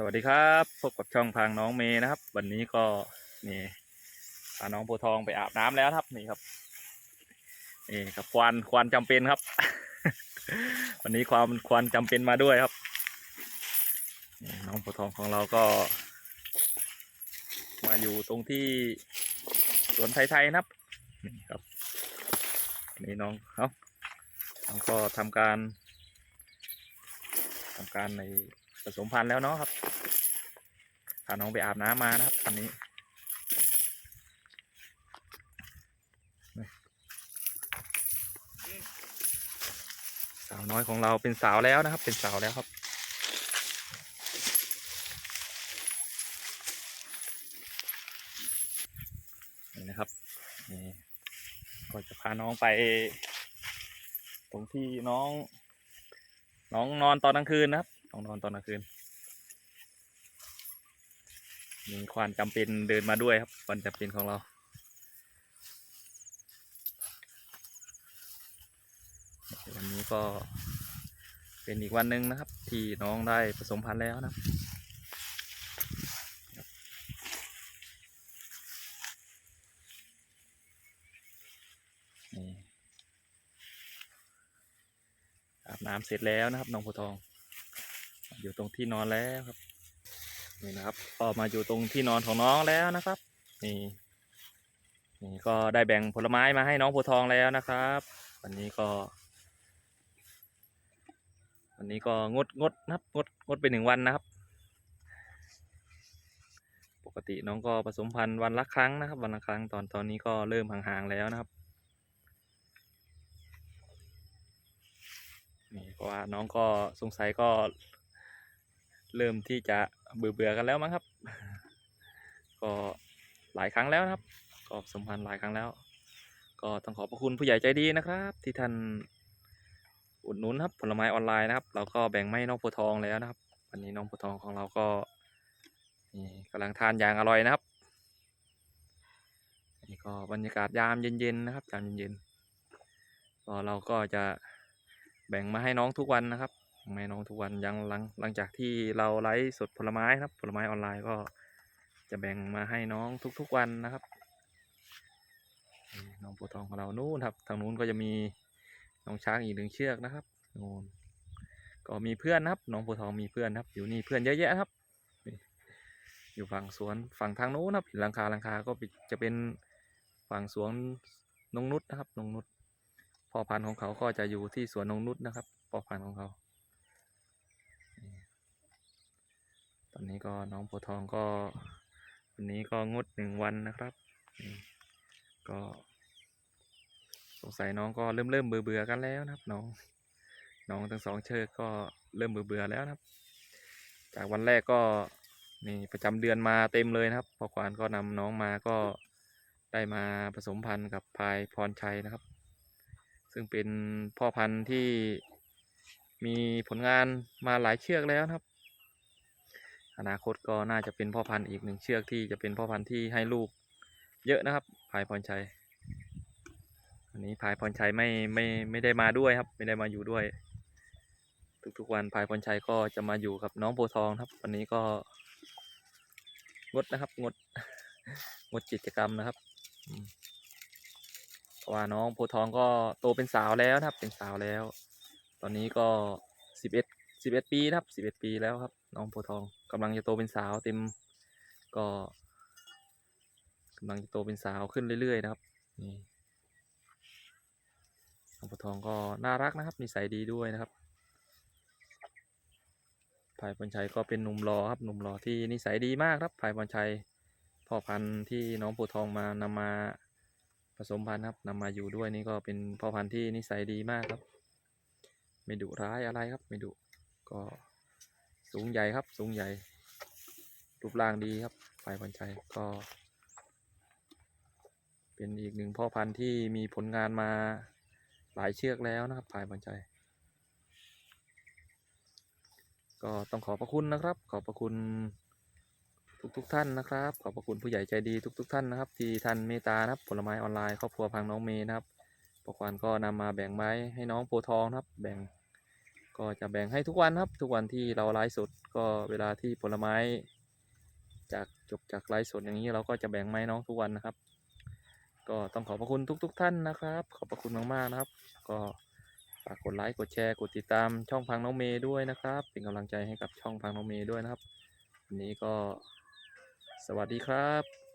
สวัสดีครับพบกับช่องพางน้องเมย์นะครับ วันนี้ก็นี่พาน้องโพทองไปอาบน้ำแล้วครับนี่ครับนี่ครับควานควานจำเป็นครับ วันนี้ความควานจำเป็นมาด้วยครับน้องโพทองของเราก็ มาอยู่ตรงที่สวนไทยๆนะครับนี่ครับนี่น้องเขาน้องก็ทำการทำการใน สมพันธุ์แล้วเนาะครับพาน้องไปอาบน้ำมานะครับวันนี้สาวน้อยของเราเป็นสาวแล้วนะครับ เป็นสาวแล้วครับนี่นะครับนี่ก็จะพาน้องไป ตรงที่น้อง น้องนอนตอนกลางคืนนะครับ น้องนอนตอนกลางคืน มีควานจำเป็นเดินมาด้วยครับควานจำเป็นของเรา วันนี้ก็เป็นอีกวันหนึ่งนะครับ ที่น้องได้ผสมพันธุ์แล้วนะนี่อาบน้ำเสร็จแล้วนะครับน้องโพธิ์ทอง อยู่ตรงที่นอนแล้วครับ นี่นะครับ ก็มาอยู่ตรงที่นอนของน้องแล้วนะครับ นี่นี่ก็ได้แบ่งผลไม้มาให้น้องโพทองแล้วนะครับ วันนี้ก็ วันนี้ก็งดงดนะครับงดงดไปหนึ่งวันนะครับ ปกติน้องก็ผสมพันธุ์วันละครั้งนะครับ วันละครั้งตอนตอนนี้ก็เริ่มห่างๆแล้วนะครับนี่เพราะว่าน้องก็สงสัยก็ เริ่มที่จะเบื่อเบื่อๆกันแล้วมั้งครับ ก็หลายครั้งแล้วครับ ก็สมพันธ์หลายครั้งแล้ว ก็ต้องขอบพระคุณผู้ใหญ่ใจดีนะครับ ที่ท่านอุดหนุนครับผลไม้ออนไลน์นะครับ เราก็แบ่งไม่น้องโพทองแล้วนะครับ วันนี้น้องโพทองของเราก็นี่กำลังทานอย่างอร่อยนะครับนี่ก็บรรยากาศยามเย็นๆนะครับยามเย็นๆก็เราก็จะแบ่งมาให้น้องทุกวันนะครับ ไม่น้องทุกวันยังหลังหลังจากที่เราไลฟ์สดผลไม้นะครับ ผลไม้ออนไลน์ก็จะแบ่งมาให้น้องทุกๆวันนะครับ น้องโพทองของเรานู่นครับ ทางนู้นก็จะมีน้องช้างอีกหนึ่งเชือกนะครับนู่นก็มีเพื่อนนะครับ น้องโพทองมีเพื่อนครับ อยู่นี่เพื่อนเยอะแยะครับ อยู่ฝั่งสวนฝั่งทางนู้นครับหลังคาหลังคาก็จะเป็นฝั่งสวนนงนุชนะครับนงนุชพ่อพันธุ์ของเขาก็จะอยู่ที่สวนนงนุชนะครับพ่อพันธุ์ของเขา อนนี้ก็น้องโพทองก็ วันนี้ก็งดหนึ่งวันนะครับ ก็สงสัยน้องก็เริ่มเริ่มเบื่อเบื่อกันแล้วนะครับ น้องน้องทั้งสองเชิดก็เริ่มเบื่อเบื่อแล้วนะครับ จากวันแรกก็นี่ประจำเดือนมาเต็มเลยนะครับพอควานก็นำน้องมาก็ได้มาผสมพันธุ์กับพายพรชัยนะครับ ซึ่งเป็นพ่อพันธุ์ที่มีผลงานมาหลายเชือกแล้วนะครับ อนาคตก็น่าจะเป็นพ่อพันธุ์อีกหนึ่งเชือกที่จะเป็นพ่อพันธุ์ที่ให้ลูก เยอะนะครับพายพรชัยวันนี้พายพรชัยไม่ไม่ไม่ได้มาด้วยครับ ไม่ได้มาอยู่ด้วย ทุกๆวันพายพรชัยก็จะมาอยู่กับน้องโพทองครับ วันนี้ก็งดนะครับงดงดกิจกรรมนะครับเพราะว่าน้องโพทองก็โตเป็นสาวแล้วนะครับ เป็นสาวแล้ว ตอนนี้ก็สิบเอ็ดสิบเอ็ดปีนะครับสิบเอ็ดปีแล้วครับ น้องโพทองกำลังจะโตเป็นสาวเต็มก็กำลังจะโตเป็นสาวขึ้นเรื่อยๆนะครับนี่น้องโพทองก็น่ารักนะครับนิสัยดีด้วยนะครับภายพรชัยก็เป็นหนุ่มรอครับหนุ่มรอที่นิสัยดีมากครับภายพรชัยพ่อพันธุ์ที่น้องโพทองมานำมาผสมพันธุ์ครับนำมาอยู่ด้วยนี่ก็เป็นพ่อพันธุ์ที่นิสัยดีมากครับ ไม่ดุร้ายอะไรครับไม่ดุก็ สูงใหญ่ครับ สูงใหญ่ รูปร่างดีครับฝ่ายพันชัยก็ เป็นอีกหนึ่งพ่อพันธุ์ที่มีผลงานมาหลายเชือกแล้วนะครับฝ่ายพันชัยก็ต้องขอบพระคุณนะครับ ขอบพระคุณทุกๆทท่านนะครับ ขอบพระคุณผู้ใหญ่ใจดีทุกๆท่านนะครับ ที่ท่านเมตตานะครับ ผลไม้ออนไลน์ครอบครัวพังน้องเมย์นะครับปกวันก็นำมาแบ่งไม้ให้น้องโพทองนะครับ แบ่ง ก็จะแบ่งให้ทุกวันครับ ทุกวันที่เราไลฟ์สดก็เวลาที่ผลไม้ จากจบจากไลฟ์สดอย่างนี้เราก็จะแบ่งไม้น้องทุกวันนะครับ ก็ต้องขอบพระคุณทุก ๆท่านนะครับ ขอบพระคุณมากๆนะครับ ก็ฝากกดไลค์กดแชร์กดติดตามช่องพังน้องเมย์ด้วยนะครับ เป็นกำลังใจให้กับช่องพังน้องเมย์ด้วยนะครับวันนี้ก็สวัสดีครับ